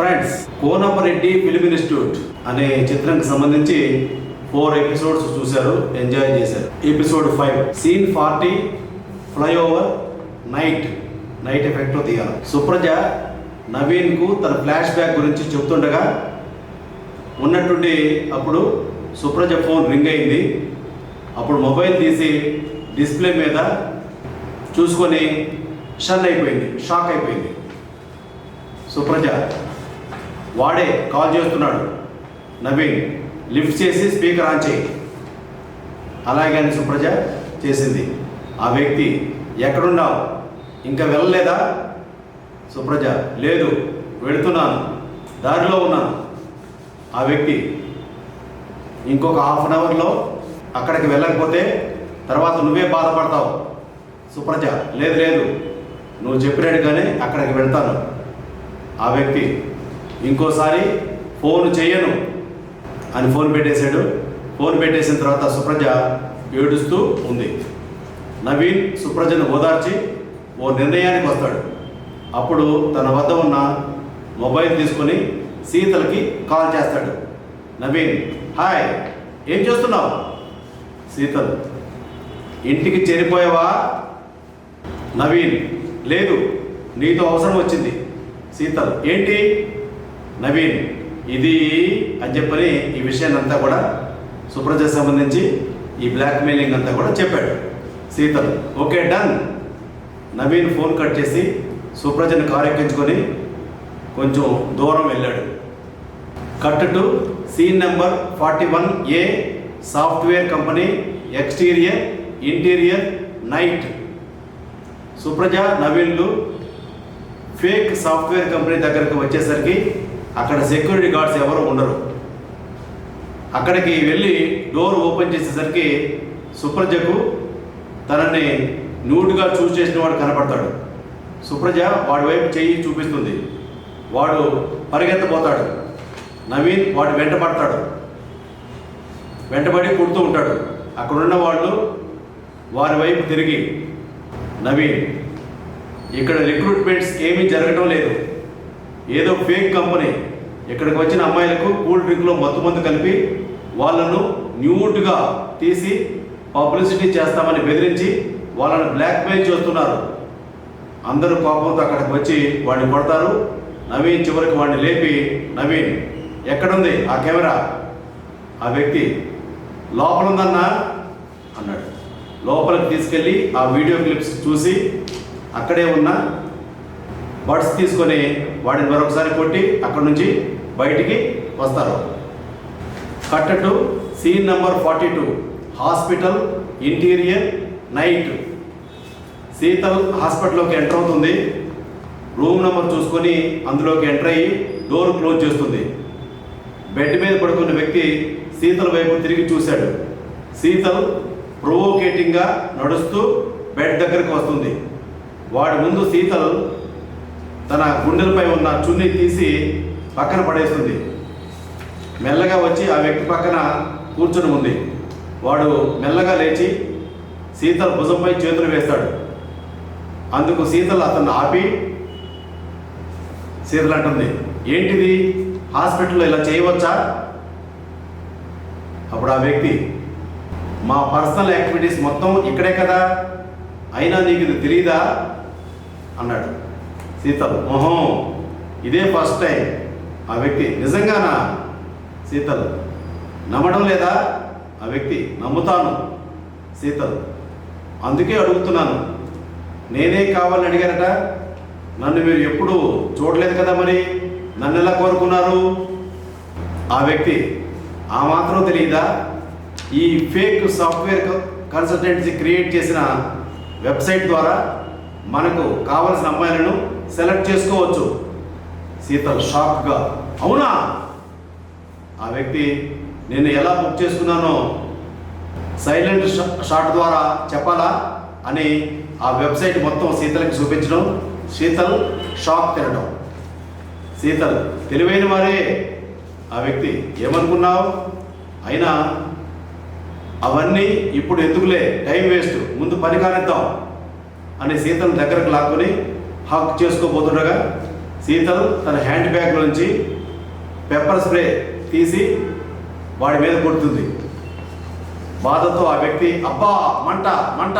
Friends Konapareddy film institute అనే చిత్రానికి సంబంధించి ఫోర్ ఎపిసోడ్స్ చూశారు ఎంజాయ్ చేశారు. Episode five scene forty flyover night night ఎఫెక్ట్లో తీయాలి. సుప్రజ నవీన్కు తన ఫ్లాష్ బ్యాక్ గురించి చెప్తుండగా ఉన్నటువంటి అప్పుడు సుప్రజ ఫోన్ రింగ్ అయింది. అప్పుడు మొబైల్ తీసి డిస్ప్లే మీద చూసుకొని షన్ అయిపోయింది షాక్ అయిపోయింది. సుప్రజ వాడే కాల్ చేస్తున్నాడు. నవీన్ లిఫ్ట్ చేసి స్పీకర్ ఆన్ చేయి. అలాగే అని సుప్రజ చేసింది. ఆ వ్యక్తి ఎక్కడున్నావు? ఇంకా వెళ్ళలేదా? సుప్రజ లేదు వెళుతున్నాను. దారిలో ఉన్నాను. ఆ వ్యక్తి ఇంకొక హాఫ్ అన్ అవర్లో అక్కడికి వెళ్ళకపోతే తర్వాత నువ్వే బాధపడతావు. సుప్రజ లేదు లేదు నువ్వు చెప్పినట్టుగానే అక్కడికి వెళ్తాను. ఆ వ్యక్తి ఇంకోసారి ఫోన్ చేయను అని ఫోన్ పెట్టేశాడు. ఫోన్ పెట్టేసిన తర్వాత సుప్రజ ఏడుస్తూ ఉంది. నవీన్ సుప్రజను ఓదార్చి ఓ నిర్ణయానికి వస్తాడు. అప్పుడు తన వద్ద ఉన్న మొబైల్ తీసుకొని సీతలకి కాల్ చేస్తాడు. నవీన్ హాయ్ ఏం చేస్తున్నావు? సీతల్ ఇంటికి చేరిపోయావా? నవీన్ లేదు నీతో అవసరం వచ్చింది. సీతల్ ఏంటి? నవీన్ ఇది అని చెప్పని ఈ విషయాన్ని అంతా కూడా సుప్రజ సంబంధించి ఈ బ్లాక్ మెయిలింగ్ అంతా కూడా చెప్పాడు సీతలు. Okay done. Naveen phone cut చేసి సుప్రజను కారెక్కించుకొని కొంచెం దూరం వెళ్ళాడు. Cut to scene number forty one a software company exterior interior night. Supraja నవీన్లు fake software company దగ్గరకు వచ్చేసరికి అక్కడ సెక్యూరిటీ గార్డ్స్ ఎవరు ఉండరు. అక్కడికి వెళ్ళి డోర్ ఓపెన్ చేసేసరికి సుప్రజకు తనని న్యూడ్గా చూస్ చేసిన వాడు కనపడతాడు. సుప్రజ వాడి వైపు చెయ్యి చూపిస్తుంది. వాడు పరిగెత్తబోతాడు. నవీన్ వాడు వెంటబడతాడు వెంటబడి కుడుతూ ఉంటాడు. అక్కడున్న వాళ్ళు వారి వైపు తిరిగి నవీన్ ఇక్కడ రిక్రూట్మెంట్స్ ఏమీ జరగటం లేదు. ఏదో ఫేక్ కంపెనీ ఇక్కడికి వచ్చిన అమ్మాయిలకు కూల్ డ్రింక్లో మత్తు మందు కలిపి వాళ్ళను న్యూట్గా తీసి పబ్లిసిటీ చేస్తామని బెదిరించి వాళ్ళని బ్లాక్మెయిల్ చేస్తున్నారు. అందరూ కోపంతో అక్కడికి వచ్చి వాడిని కొడతారు. నవీన్ చివరికి వాడిని లేపి నవీన్ ఎక్కడుంది ఆ కెమెరా? ఆ వ్యక్తి లోపల ఉందన్నా అన్నాడు. లోపలికి తీసుకెళ్ళి ఆ వీడియో క్లిప్స్ చూసి అక్కడే ఉన్న బడ్స్ తీసుకొని వాడిని మరొకసారి కొట్టి అక్కడ నుంచి బయటికి వస్తారు. Cut to scene number forty two hospital interior night. Sheetal హాస్పిటల్లోకి enter అవుతుంది. రూమ్ నెంబర్ చూసుకొని అందులోకి ఎంటర్ అయ్యి డోర్ క్లోజ్ చేస్తుంది. బెడ్ మీద పడుకున్న వ్యక్తి శీతల్ వైపు తిరిగి చూశాడు. శీతల్ ప్రొవోకేటింగ్గా నడుస్తూ బెడ్ దగ్గరకు వస్తుంది. వాడి ముందు శీతల్ తన గుండెలపై ఉన్న చున్ని తీసి పక్కన పడేస్తుంది. మెల్లగా వచ్చి ఆ వ్యక్తి పక్కన కూర్చుని ఉంది. వాడు మెల్లగా లేచి సీతల భుజంపై చేతులు వేస్తాడు. అందుకు సీతలు అతన్ని ఆపి సీతలు అంటుంది ఏంటిది? హాస్పిటల్లో ఇలా చేయవచ్చా? అప్పుడు ఆ వ్యక్తి మా పర్సనల్ యాక్టివిటీస్ మొత్తం ఇక్కడే కదా? అయినా నీకు ఇది తెలియదా అన్నాడు. శీతల్ మొహం ఇదే ఫస్ట్ టైం ఆ వ్యక్తి నిజంగానా? సీతలు. నమ్మడం లేదా? ఆ వ్యక్తి నమ్ముతాను సీతలు. అందుకే అడుగుతున్నాను నేనే కావాలని అడిగారట? నన్ను మీరు ఎప్పుడు చూడలేదు కదా మరి? నన్ను ఎలా కోరుకున్నారు? ఆ వ్యక్తి ఆ మాత్రం తెలియదా? ఈ ఫేక్ సాఫ్ట్వేర్ కన్సల్టెన్సీ క్రియేట్ చేసిన వెబ్సైట్ ద్వారా మనకు కావలసిన అమ్మాయిలను సెలెక్ట్ చేసుకోవచ్చు. శీతల్ షాక్గా అవునా? ఆ వ్యక్తి నేను ఎలా బుక్ చేసుకున్నానో సైలెంట్ షా- షాట్ ద్వారా చెప్పాలా అని ఆ వెబ్సైట్ మొత్తం సీతలకి చూపించడం శీతల్ షాక్ తినడం. శీతల్ తెలివైన వారే. ఆ వ్యక్తి ఏమనుకున్నావు? అయినా అవన్నీ ఇప్పుడు ఎందుకులే? Time waste. ముందు పని కానిద్దాం. అని సీతను దగ్గరకు లాక్కొని హక్ చేసుకోబోతుండగా సీతను తన హ్యాండ్ బ్యాగ్ నుంచి పెప్పర్ స్ప్రే తీసి వాడి మీద కొడుతుంది. బాధతో ఆ వ్యక్తి అబ్బా మంట మంట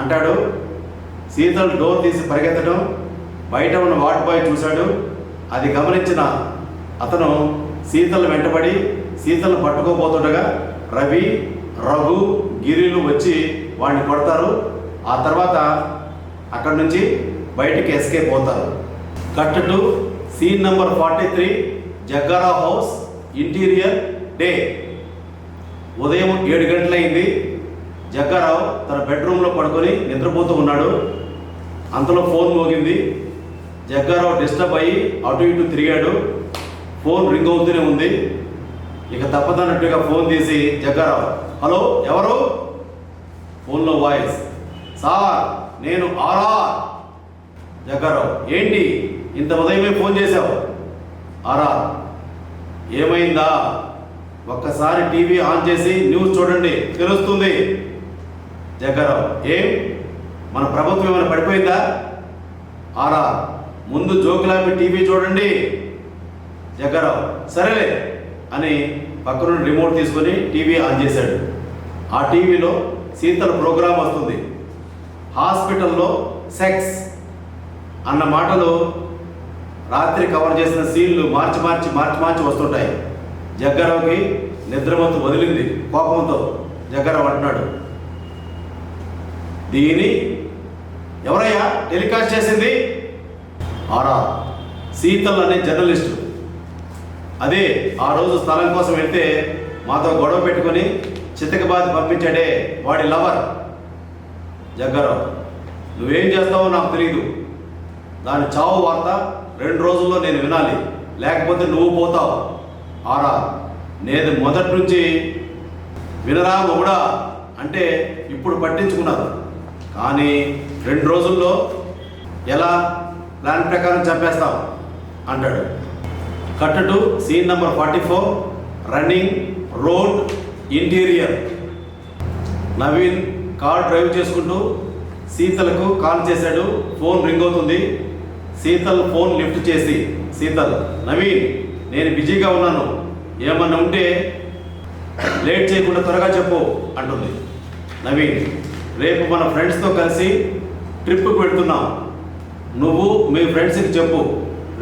అంటాడు. సీతను డోర్ తీసి పరిగెత్తడం బయట ఉన్న వాట్ బాయ్ చూశాడు. అది గమనించిన అతను సీతలు వెంటబడి సీతలు పట్టుకోబోతుండగా రవి రఘు గిరిలు వచ్చి వాడిని కొడతారు. ఆ తర్వాత అక్కడి నుంచి బయటికి ఎస్కేప్ అవుతారు cut to scene number forty three Jaggara house interior day ఉదయం ఏడు గంటలైంది. జగ్గారావు తన బెడ్రూమ్లో పడుకొని నిద్రపోతూ ఉన్నాడు. అంతలో ఫోన్ మోగింది. జగ్గారావు డిస్టర్బ్ అయ్యి అటు ఇటు తిరిగాడు. ఫోన్ రింగ్ అవుతూనే ఉంది. ఇక తప్పదన్నట్టుగా ఫోన్ తీసి జగ్గారావు హలో ఎవరు? ఫోన్లో వాయిస్ సార్ నేను ఆర్ఆర్. జగ్గారావు ఏంటి ఇంత ఉదయమే ఫోన్ చేశావు? ఆర్ఆర్ ఏమైందా? ఒక్కసారి టీవీ ఆన్ చేసి న్యూస్ చూడండి తెలుస్తుంది. జగ్గారావు ఏం? మన ప్రభుత్వం ఏమైనా పడిపోయిందా? ఆరా ముందు జోకులాపి టీవీ చూడండి. జగ్గారావు సరేలే అని పక్కనుండి రిమోట్ తీసుకొని టీవీ ఆన్ చేశాడు. ఆ టీవీలో శీతల ప్రోగ్రాం వస్తుంది. హాస్పిటల్లో సెక్స్ అన్న మాటలు రాత్రి కవర్ చేసిన సీన్లు మార్చి మార్చి మార్చి మార్చి వస్తుంటాయి. జగ్గారావుకి నిద్రమత్తు వదిలింది కోపంతో జగ్గారావు అంటున్నాడు. దీని ఎవరయ్యా టెలికాస్ట్ చేసింది? ఆరా సీతల్ అనే జర్నలిస్టు. అదే ఆ రోజు స్థలం కోసం వెళ్తే మాతో గొడవ పెట్టుకొని చితకబాద్ పంపించాడే వాడి లవర్. జగ్గారావు నువ్వేం చేస్తావో నాకు తెలియదు దాని చావు వార్త రెండు రోజుల్లో నేను వినాలి. లేకపోతే నువ్వు పోతావు. ఆరా నేను మొదటి నుంచి వినరా మొగుడా అంటే ఇప్పుడు పట్టించుకున్నారు కానీ రెండు రోజుల్లో ఎలా? ప్లాన్ ప్రకారం చంపేస్తాం అంటాడు. Cut to scene number forty four running road interior. Naveen car drive చేసుకుంటూ శీతలకు కాల్ చేశాడు. ఫోన్ రింగ్ అవుతుంది. శీతల్ ఫోన్ లిఫ్ట్ చేసి శీతల్ నవీన్ నేను బిజీగా ఉన్నాను. ఏమన్నా ఉంటే లేట్ చేయకుండా త్వరగా చెప్పు అంటుంది. నవీన్ రేపు మన ఫ్రెండ్స్తో కలిసి ట్రిప్కి వెళ్తున్నాం. నువ్వు మీ ఫ్రెండ్స్కి చెప్పు.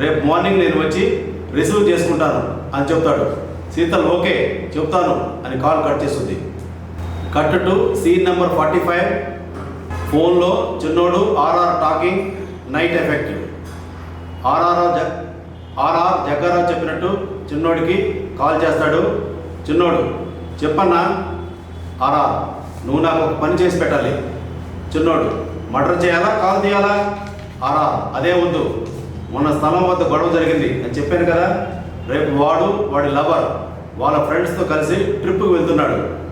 రేపు మార్నింగ్ నేను వచ్చి రిసీవ్ చేసుకుంటాను అని చెప్తాడు. శీతల్ ఓకే చెప్తాను అని కాల్ కట్ చేస్తుంది. Cut to scene number forty five. ఫోన్లో చిన్నోడు RR talking night effect RR జ ఆర్ఆర్ జగ్గారావు చెప్పినట్టు చిన్నోడికి కాల్ చేస్తాడు. చిన్నోడు చెప్పన్నా? ఆర్ఆర్ నువ్వు నాకు ఒక పని చేసి పెట్టాలి. చిన్నోడు మర్డర్ చేయాలా? కాల్ తీయాలా? ఆర్ఆర్ అదే వద్దు. మొన్న స్థలం వద్ద గొడవ జరిగింది. అని చెప్పాను కదా రేపు వాడు వాడి లవర్ వాళ్ళ ఫ్రెండ్స్తో కలిసి ట్రిప్కి వెళ్తున్నాడు.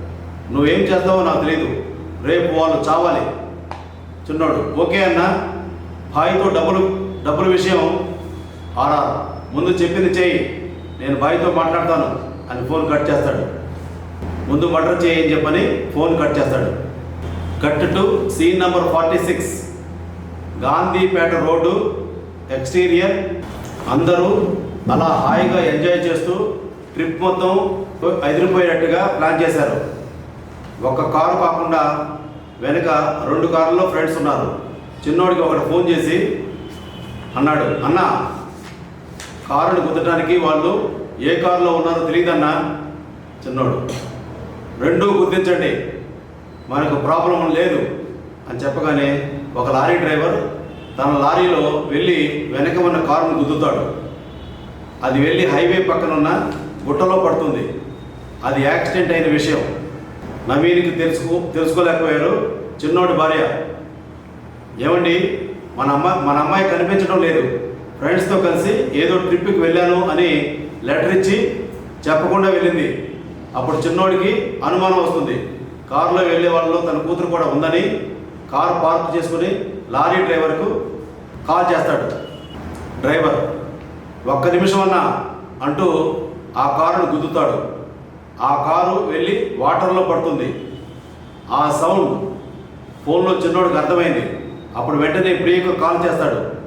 నువ్వేం చేస్తావో నాకు తెలియదు రేపు వాళ్ళు చావాలి. చిన్నోడు ఓకే అన్న? భాయ్తో డబ్బులు డబ్బుల విషయం ఆరా ముందు చెప్పింది చేయి. నేను భాయ్తో మాట్లాడతాను. అని ఫోన్ కట్ చేస్తాడు. ముందు మర్డర్ చేయి అని చెప్పని ఫోన్ కట్ చేస్తాడు. Cut to scene number forty six. Gandhipeta road exterior. అందరూ అలా హాయిగా ఎంజాయ్ చేస్తూ ట్రిప్ మొత్తం అదిరిపోయేటట్టుగా ప్లాన్ చేశారు. ఒక కారు కాకుండా వెనుక రెండు కార్లలో ఫ్రెండ్స్ ఉన్నారు. చిన్నోడికి ఒకటి ఫోన్ చేసి అన్నాడు అన్న కారుని గుద్దటానికి వాళ్ళు ఏ కారులో ఉన్నారో తెలియదన్నా చిన్నోడు. రెండూ గుర్తించండి మనకు ప్రాబ్లం లేదు అని చెప్పగానే ఒక లారీ డ్రైవర్ తన లారీలో వెళ్ళి వెనక ఉన్న కారును గుద్దుతాడు. అది వెళ్ళి హైవే పక్కన ఉన్న గుట్టలో పడుతుంది. అది యాక్సిడెంట్ అయిన విషయం. నవీన్కి తెలుసుకో తెలుసుకోలేకపోయారు చిన్నోడి భార్య. ఏమండి మన అమ్మ మన అమ్మాయి కనిపించడం లేదు. ఫ్రెండ్స్తో కలిసి ఏదో ట్రిప్కి వెళ్ళాను అని లెటర్ ఇచ్చి చెప్పకుండా వెళ్ళింది. అప్పుడు చిన్నోడికి అనుమానం వస్తుంది. కారులో వెళ్ళే వాళ్ళలో తన కూతురు కూడా ఉందని కారు పార్క్ చేసుకుని లారీ డ్రైవర్కు కాల్ చేస్తాడు. డ్రైవర్ ఒక్క నిమిషం అన్నా అంటూ ఆ కారును గుద్దుతాడు. ఆ కారు వెళ్ళి వాటర్లో పడుతుంది. ఆ సౌండ్ ఫోన్లో చిన్నోడికి అర్థమైంది. అప్పుడు వెంటనే ప్రియకు కాల్ చేస్తాడు.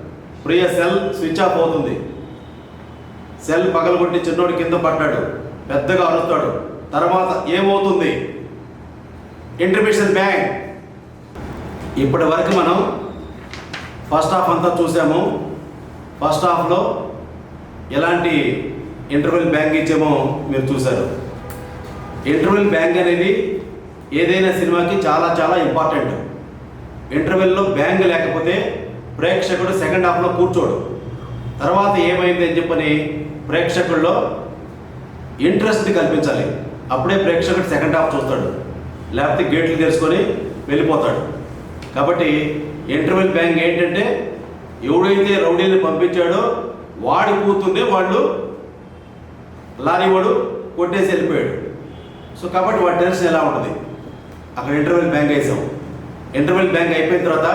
ప్రియ సెల్ స్విచ్ ఆఫ్ అవుతుంది. సెల్ పగలగొట్టి చిన్నోడు కింద పడ్డాడు. పెద్దగా అరుస్తాడు. తర్వాత ఏమవుతుంది? ఇంటర్మిషన్ బ్యాంక్ ఇప్పటి వరకు మనం ఫస్ట్ హాఫ్ అంతా చూసాము. ఫస్ట్ హాఫ్లో ఎలాంటి ఇంటర్వెల్ బ్యాంక్ ఇచ్చామో మీరు చూశారు. ఇంటర్వెల్ బ్యాంక్ అనేది ఏదైనా సినిమాకి చాలా చాలా ఇంపార్టెంట్. ఇంటర్వెల్లో బ్యాంక్ లేకపోతే ప్రేక్షకుడు సెకండ్ హాఫ్లో కూర్చోడు. తర్వాత ఏమైంది అని చెప్పని ప్రేక్షకుల్లో ఇంట్రెస్ట్ కల్పించాలి. అప్పుడే ప్రేక్షకుడు సెకండ్ హాఫ్ చూస్తాడు. లేకపోతే గేట్లు తెరుచుకొని వెళ్ళిపోతాడు. కాబట్టి ఇంటర్వెల్ బ్యాంక్ ఏంటంటే ఎవడైతే రౌడీని పంపించాడో వాడి కూతుందే వాళ్ళు లారీ వాడు కొట్టేసి వెళ్ళిపోయాడు. సో కాబట్టి వాటి టెన్షన్ ఎలా ఉంటుంది? అక్కడ ఇంటర్వెల్ బ్యాంక్ వేసాం. ఇంటర్వెల్ బ్యాంక్ అయిపోయిన తర్వాత